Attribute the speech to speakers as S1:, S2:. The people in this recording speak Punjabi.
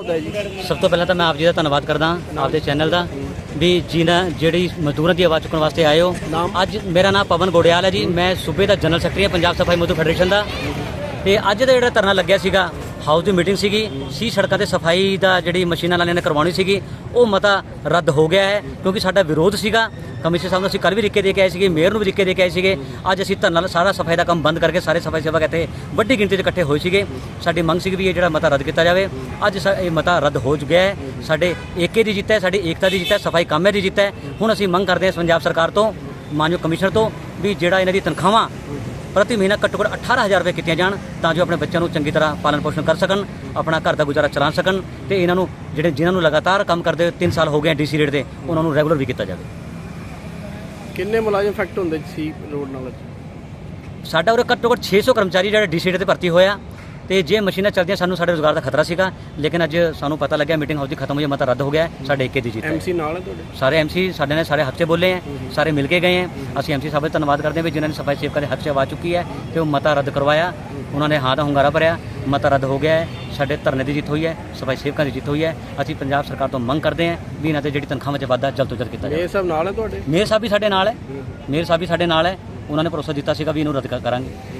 S1: ਹੁੰਦਾ ਜੀ।
S2: ਸਭ ਤੋਂ ਪਹਿਲਾਂ ਤਾਂ ਮੈਂ ਆਪ ਜੀ ਦਾ ਧੰਨਵਾਦ ਕਰਦਾ ਆਪਦੇ ਚੈਨਲ ਦਾ ਵੀ ਜਿਨ੍ਹਾਂ ਜਿਹੜੀ ਮਜ਼ਦੂਰਾਂ ਦੀ ਆਵਾਜ਼ ਚੁੱਕਣ ਵਾਸਤੇ ਆਏ ਹੋ? ਅੱਜ ਮੇਰਾ ਨਾਮ ਪਵਨ ਗੋੜਿਆਲ ਹੈ ਜੀ। ਮੈਂ ਸੂਬੇ ਦਾ ਜਨਰਲ ਸੈਕਟਰੀ ਹਾਂ ਪੰਜਾਬ ਸਫ਼ਾਈ ਮਜ਼ਦੂਰ ਫੈਡਰੇਸ਼ਨ ਦਾ। ਤੇ ਅੱਜ ਦਾ ਜਿਹੜਾ ਧਰਨਾ ਲੱਗਿਆ ਸੀਗਾ ਹਾਊਸ ਦੀ ਮੀਟਿੰਗ ਸੀਗੀ। ਸੀ ਸੜਕਾਂ ਤੇ ਸਫ਼ਾਈ ਦਾ ਜਿਹੜੀ ਮਸ਼ੀਨਾਂ ਵਾਲਿਆਂ ਨੇ ਕਰਵਾਉਣੀ ਸੀਗੀ। ਉਹ ਮਤਾ ਰੱਦ ਹੋ ਗਿਆ ਹੈ, ਕਿਉਂਕਿ ਸਾਡਾ ਵਿਰੋਧ ਸੀਗਾ। ਕਮਿਸ਼ਨਰ ਸਾਹਿਬ ਨੂੰ ਅਸੀਂ ਕੱਲ ਵੀ ਰਿਕੇ ਦੇ ਕੇ ਆਏ ਸੀਗੇ, ਮੇਅਰ ਨੂੰ ਵੀ ਰਿਕੇ ਦੇ ਕੇ ਆਏ ਸੀਗੇ। ਅੱਜ ਅਸੀਂ ਧਰਨਾ ਸਾਰਾ ਸਫ਼ਾਈ ਦਾ ਕੰਮ ਬੰਦ ਕਰਕੇ ਸਾਰੇ ਸਫ਼ਾਈ ਸੇਵਕ ਇੱਥੇ ਵੱਡੀ ਗਿਣਤੀ 'ਚ ਇਕੱਠੇ ਹੋਏ ਸੀਗੇ। ਸਾਡੀ ਮੰਗ ਸੀ ਵੀ ਇਹ ਜਿਹੜਾ ਮਤਾ ਰੱਦ ਕੀਤਾ ਜਾਵੇ। ਅੱਜ ਸਾ- ਇਹ ਮਤਾ ਰੱਦ ਹੋ ਚੁੱਕਿਆ ਹੈ। ਸਾਡੇ ਏਕੇ ਦੀ ਜਿੱਤ ਹੈ, ਸਾਡੀ ਏਕਤਾ ਦੀ ਜਿੱਤ ਹੈ, ਸਫ਼ਾਈ ਕਾਮੇ ਦੀ ਜਿੱਤ ਹੈ। ਹੁਣ ਅਸੀਂ ਮੰਗ ਕਰਦੇ ਹਾਂ ਪੰਜਾਬ ਸਰਕਾਰ ਤੋਂ, ਮਾਨਯੋਗ ਕਮਿਸ਼ਨਰ ਤੋਂ, ਵੀ ਜਿਹੜਾ ਇਹਨਾਂ ਦੀ ਤਨਖਾਹਾਂ ਪ੍ਰਤੀ ਮਹੀਨਾ ਘੱਟੋ ਘੱਟ 18000 ਰੁਪਏ ਕੀਤੀਆਂ ਜਾਣ ਤਾਂ ਜੋ ਆਪਣੇ ਬੱਚਿਆਂ ਨੂੰ ਚੰਗੀ ਤਰ੍ਹਾਂ ਪਾਲਣ ਪੋਸ਼ਣ ਕਰ ਸਕਣ ਆਪਣਾ ਘਰ ਦਾ ਗੁਜ਼ਾਰਾ ਚਲਾ ਸਕਣ ਤੇ ਇਹਨਾਂ ਨੂੰ ਜਿਹੜੇ ਜਿਨ੍ਹਾਂ ਨੂੰ ਲਗਾਤਾਰ ਕੰਮ ਕਰਦੇ 3 ਸਾਲ ਹੋ ਗਏ ਡੀਸੀ ਰੇਟ ਦੇ ਉਹਨਾਂ ਨੂੰ ਰੈਗੂਲਰ ਵੀ ਕੀਤਾ ਜਾਵੇ।
S1: ਕਿੰਨੇ ਮੁਲਾਜ਼ਮ ਫੈਕਟ ਹੁੰਦੇ ਸੀ ਰੋਡ ਨਾਲ?
S2: ਸਾਡਾ ਉਰੇ ਘੱਟੋ ਘੱਟ 600 ਕਰਮਚਾਰੀ ਜਿਹੜੇ ਡੀਸੀ ਰੇਟ ਤੇ ਭਰਤੀ ਹੋਇਆ ਤੇ ਜੇ ਮਸ਼ੀਨਾਂ ਚੱਲਦੀਆਂ ਸਾਨੂੰ ਸਾਡੇ ਰੋਜ਼ਗਾਰ ਦਾ ਖਤਰਾ ਸੀਗਾ। ਲੇਕਿਨ ਅੱਜ ਸਾਨੂੰ ਪਤਾ ਲੱਗਿਆ ਮੀਟਿੰਗ ਹਾਊਸ ਦੀ ਖਤਮ ਹੋਈ ਮਤਾ ਰੱਦ ਹੋ ਗਿਆ ਸਾਡੇ ਏਕੇ ਦੀ ਜਿੱਤ ਹੈ।
S1: ਐਮਸੀ ਨਾਲ ਹੈ ਤੁਹਾਡੇ?
S2: ਸਾਰੇ ਐਮਸੀ ਸਾਡੇ ਨੇ ਸਾਰੇ ਹੱਥ ਬੋਲੇ ਹੈ ਸਾਰੇ ਮਿਲ ਕੇ ਗਏ ਹੈ। ਅਸੀਂ ਐਮਸੀ ਸਾਹਿਬ ਦਾ ਧੰਨਵਾਦ ਕਰਦੇ ਹਾਂ ਵੀ ਜਿਨ੍ਹਾਂ ਨੇ ਸਫ਼ਾਈ ਸੇਵਕਾਂ ਦੇ ਹੱਥ 'ਚ ਆਵਾਜ਼ ਚੁੱਕੀ ਹੈ ਤੇ ਉਹ ਮਤਾ ਰੱਦ ਕਰਵਾਇਆ। ਉਹਨਾਂ ਨੇ ਹਾਂ ਦਾ ਹੁੰਗਾਰਾ ਭਰਿਆ ਮਤਾ ਰੱਦ ਹੋ ਗਿਆ ਹੈ ਸਾਡੇ ਧਰਨੇ ਦੀ ਜਿੱਤ ਹੋਈ ਹੈ ਸਫ਼ਾਈ ਸੇਵਕਾਂ ਦੀ ਜਿੱਤ ਹੋਈ ਹੈ। ਅਸੀਂ ਪੰਜਾਬ ਸਰਕਾਰ ਤੋਂ ਮੰਗ ਕਰਦੇ ਹਾਂ ਵੀ ਇਹਨਾਂ ਤੇ ਜਿਹੜੀ ਤਨਖਾਹਾਂ 'ਚ ਵਾਧਾ ਜਲਦ ਤੋਂ ਜਲਦ ਕੀਤਾ ਜਾਵੇ।
S1: ਇਹ ਸਭ ਨਾਲ ਹੈ ਤੁਹਾਡੇ?
S2: ਮੇਅਰ ਸਾਹਿਬ ਵੀ ਸਾਡੇ ਨਾਲ ਹੈ ਮੇਅਰ ਸਾਹਿਬ ਵੀ ਸਾਡੇ ਨਾਲ ਹੈ। ਉਹਨਾਂ ਨੇ ਭਰੋਸਾ ਦਿੱਤਾ ਸੀਗਾ ਵੀ ਇਹਨੂੰ ਰੱਦ ਕਰ- ਕਰਾਂਗੇ।